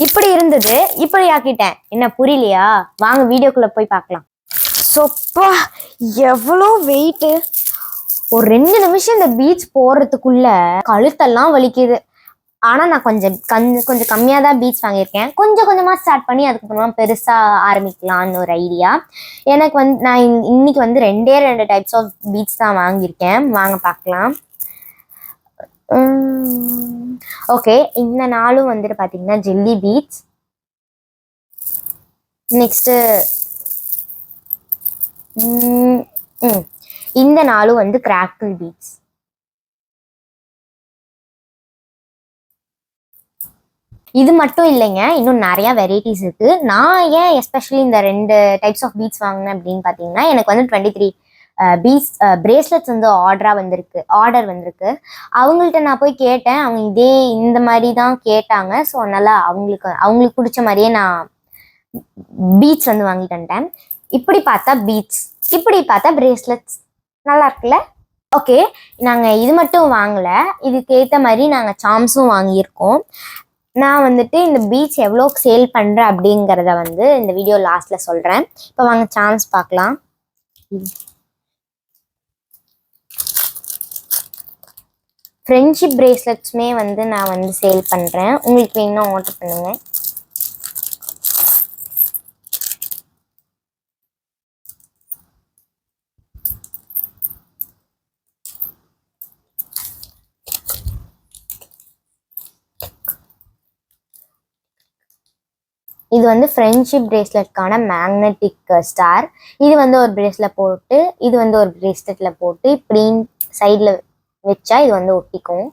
இப்படி இருந்தது இப்படி ஆக்கிட்டேன். என்ன புரியலையா? வாங்க வீடியோக்குள்ள போய் பார்க்கலாம். சொப்பா எவ்வளோ வெயிட்டு ஒரு ரெண்டு நிமிஷம் இந்த பீச் போறதுக்குள்ள கழுத்தெல்லாம் வலிக்குது. ஆனால் நான் கொஞ்சம் கஞ்ச கொஞ்சம் கம்மியாக தான் பீச் வாங்கியிருக்கேன். கொஞ்சம் கொஞ்சமாக ஸ்டார்ட் பண்ணி அதுக்கப்புறமா பெருசாக ஆரம்பிக்கலான்னு ஒரு ஐடியா எனக்கு வந்து நான் இன்- இன்னைக்கு வந்து ரெண்டே ரெண்டு டைப்ஸ் ஆஃப் பீச் தான் வாங்கியிருக்கேன். வாங்க பார்க்கலாம். ஓகே இந்த நாளும் வந்துட்டு பார்த்தீங்கன்னா ஜெல்லி பீச் நெக்ஸ்ட்டு இந்த நாளும் வந்து கிராக்கிள் பீச் இது மட்டும் இல்லைங்க இன்னும் நிறையா வெரைட்டிஸ் இருக்கு. நான் ஏன் எஸ்பெஷலி இந்த ரெண்டு டைப்ஸ் ஆஃப் பீட்ஸ் வாங்கினேன் அப்படின்னு பார்த்தீங்கன்னா எனக்கு வந்து டுவெண்ட்டி த்ரீ பீஸ் பிரேஸ்லெட்ஸ் வந்து ஆர்டராக வந்திருக்கு ஆர்டர் வந்திருக்கு. அவங்கள்ட்ட நான் போய் கேட்டேன். அவங்க இதே இந்த மாதிரி தான் கேட்டாங்க. ஸோ அதனால் அவங்களுக்கு அவங்களுக்கு பிடிச்ச மாதிரியே நான் பீட்ஸ் வந்து வாங்கிட்டு வந்துட்டேன். இப்படி பார்த்தா பீட்ஸ் இப்படி பார்த்தா பிரேஸ்லெட்ஸ் நல்லா இருக்குல்ல? ஓகே நாங்கள் இது மட்டும் வாங்கலை. இதுக்கு ஏற்ற மாதிரி நாங்கள் சாம்ஸும் வாங்கியிருக்கோம். நான் வந்துட்டு இந்த பீச் எவ்வளோ சேல் பண்ணுறேன் அப்படிங்கிறத வந்து இந்த வீடியோ லாஸ்ட்டில் சொல்கிறேன் இப்போ வாங்க சாம்ஸ் பார்க்கலாம். ஃப்ரெண்ட்ஷிப் பிரேஸ்லெட்ஸுமே வந்து நான் வந்து சேல் பண்ணுறேன் உங்களுக்கு வேணும்னா ஆர்டர் பண்ணுங்கள் இது வந்து ஃப்ரெண்ட்ஷிப் பிரேஸ்லெட்கான மேக்னெட்டிக் ஸ்டார் இது வந்து ஒரு பிரேஸ்லெட் போட்டு இது வந்து ஒரு பிரேஸ்லெட்டில் போட்டு இப்படி சைடில் வச்சா இது வந்து ஒட்டிக்கும்.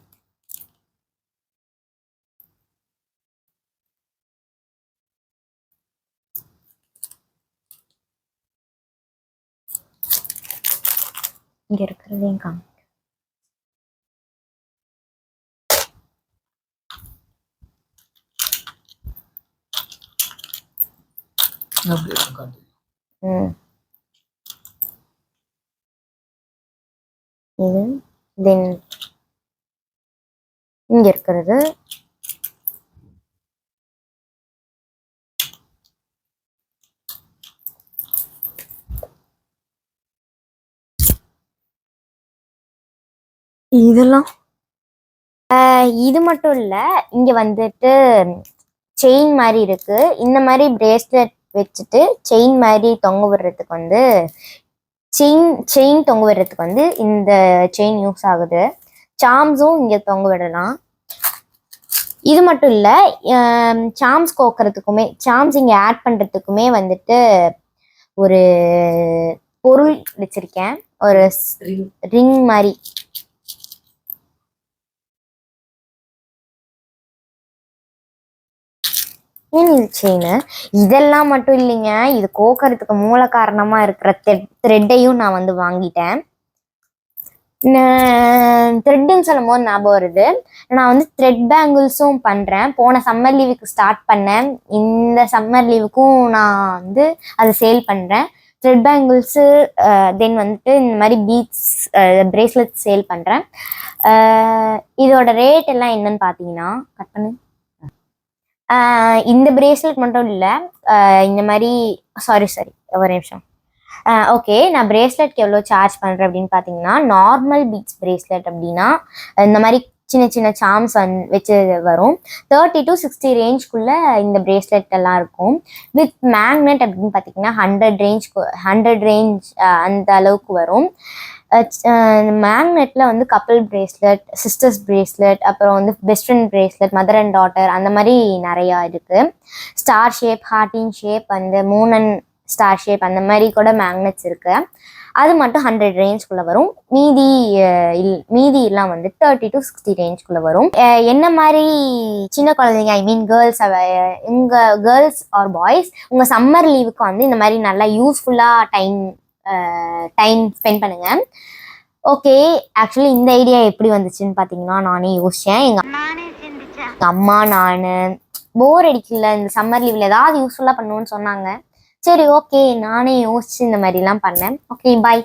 இங்க இருக்கிறதையும் காமி இது தென் இங்க இருக்கிறது. இதெல்லாம்? இது மட்டும் இல்ல. இங்க வந்துட்டு செயின் மாதிரி இருக்கு. இந்த மாதிரி பிரேஸ்லெட் வச்சுட்டு செயின் மாதிரி தொங்க விடுறதுக்கு வந்து செயின் செயின் தொங்க விடுறதுக்கு வந்து இந்த செயின் யூஸ் ஆகுது. சாம்ஸும் இங்க தொங்க விடலாம் இது மட்டும் இல்ல சாம்ஸ் கோக்கிறதுக்குமே சாம்ஸ் இங்க ஆட் பண்றதுக்குமே வந்துட்டு ஒரு பொருள் வச்சிருக்கேன். ஒரு. ரிங் மாதிரி. செயின் செயின் இதெல்லாம் மட்டும் இல்லைங்க. இது கோக்கறதுக்கு மூல காரணமாக இருக்கிற த்ரெட்டையும் நான் வந்து வாங்கிட்டேன். த்ரெட்டுன்னு சொல்லும் போது ஞாபகம் வருது. நான் வந்து த்ரெட் பேங்கிள்ஸும் பண்ணுறேன் போன சம்மர் லீவுக்கு ஸ்டார்ட் பண்ணேன். இந்த சம்மர் லீவுக்கும் நான் வந்து அதை சேல் பண்ணுறேன் த்ரெட் பேங்கிள்ஸு தென் வந்துட்டு இந்த மாதிரி பீட்ஸ் பிரேஸ்லெட் சேல் பண்ணுறேன் இதோட ரேட் எல்லாம் என்னன்னு பார்த்தீங்கன்னா கட் பண்ணு. இந்த பிரேஸ்லெட் மட்டும் இல்லை இந்த மாதிரி சாரி சாரி ஒரு நிமிஷம். ஓகே நான் பிரேஸ்லெட்க்கு எவ்வளோ சார்ஜ் பண்ணுறேன் அப்படின்னு பார்த்தீங்கன்னா நார்மல் பீட்ஸ் பிரேஸ்லெட் அப்படின்னா இந்த மாதிரி சின்ன சின்ன சாம்ஸ் வந் வச்சு வரும். தேர்ட்டி டு சிக்ஸ்டி ரேஞ்ச்குள்ளே இந்த பிரேஸ்லெட் எல்லாம் இருக்கும். வித் மேக்னெட் அப்படின்னு பார்த்தீங்கன்னா ஹண்ட்ரட் ரேஞ்ச் ஹண்ட்ரட் ரேஞ்ச் அந்த அளவுக்கு வரும். மேக்னெட்டில் வந்து கப்பல் பிரேஸ்லெட் சிஸ்டர்ஸ் பிரேஸ்லெட் அப்புறம் வந்து best friend bracelet mother and daughter அந்த மாதிரி நிறையா இருக்குது ஸ்டார் ஷேப் ஹார்டின் ஷேப் அந்த மூன் அண்ட் ஸ்டார் ஷேப் அந்த மாதிரி கூட மேக்னெட்ஸ் இருக்குது அது மட்டும் ஹண்ட்ரட் ரேஞ்ச்குள்ளே வரும். மீதி இல்- மீதி எல்லாம் வந்து தேர்ட்டி டு சிக்ஸ்டி ரேஞ்ச்குள்ளே வரும். என்ன மாதிரி சின்ன குழந்தைங்க ஐ மீன் கேர்ள்ஸ் உங்கள் கேர்ள்ஸ் ஆர் பாய்ஸ் உங்கள் சம்மர் லீவுக்கு வந்து இந்த மாதிரி நல்லா யூஸ்ஃபுல்லாக டைம் டைம் ஸ்பெண்ட் பண்ணுங்க. ஓகே ஆக்சுவலி இந்த ஐடியா எப்படி வந்துச்சுன்னு பார்த்தீங்கன்னா நானே யோசிச்சேன். எங்க எங்க அம்மா நான் போர் அடிக்கல இந்த சம்மர் லீவ்ல ஏதாவது யூஸ்ஃபுல்லாக பண்ணணும்னு சொன்னாங்க. சரி ஓகே நானே யோசிச்சு இந்த மாதிரிலாம் பண்ணேன். Okay bye